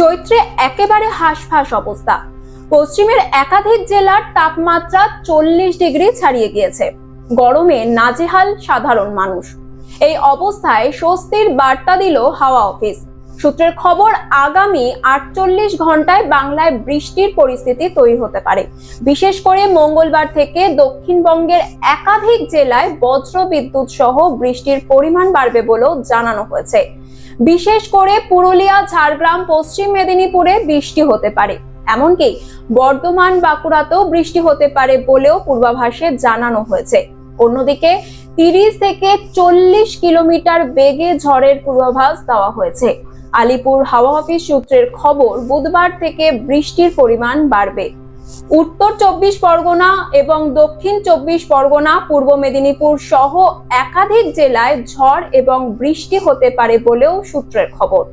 চৈত্রে একেবারে হাঁসফাঁস অবস্থা। পশ্চিমের একাধিক জেলার তাপমাত্রা চল্লিশ ডিগ্রি ছাড়িয়ে গিয়েছে। গরমে নাজেহাল সাধারণ মানুষ। এই অবস্থায় স্বস্তির বার্তা দিল হাওয়া অফিস। সূত্রের খবর, আগামী আটচল্লিশ ঘন্টায় বাংলায় বৃষ্টির পরিস্থিতি তৈরি হতে পারে। বিশেষ করে মঙ্গলবার থেকে দক্ষিণবঙ্গের একাধিক জেলায় বজ্র বিদ্যুৎ সহ বৃষ্টির পরিমাণ বাড়বে বলেও জানানো হয়েছে। বিশেষ করে পুরুলিয়া, ঝাড়গ্রাম, পশ্চিম মেদিনীপুরে বৃষ্টি হতে পারে। এমনকি বর্ধমান, বাঁকুড়াতেও বৃষ্টি হতে পারে বলেও পূর্বাভাসে জানানো হয়েছে। অন্যদিকে তিরিশ থেকে চল্লিশ কিলোমিটার বেগে ঝড়ের পূর্বাভাস দেওয়া হয়েছে। আলিপুর হাওয়া অফিস সূত্রের খবর, বুধবার থেকে বৃষ্টির পরিমাণ বাড়বে। উত্তর চব্বিশ পরগনা এবং দক্ষিণ চব্বিশ পরগনা, পূর্ব মেদিনীপুর সহ একাধিক জেলায় ঝড় এবং বৃষ্টি হতে পারে বলেও সূত্রের খবর।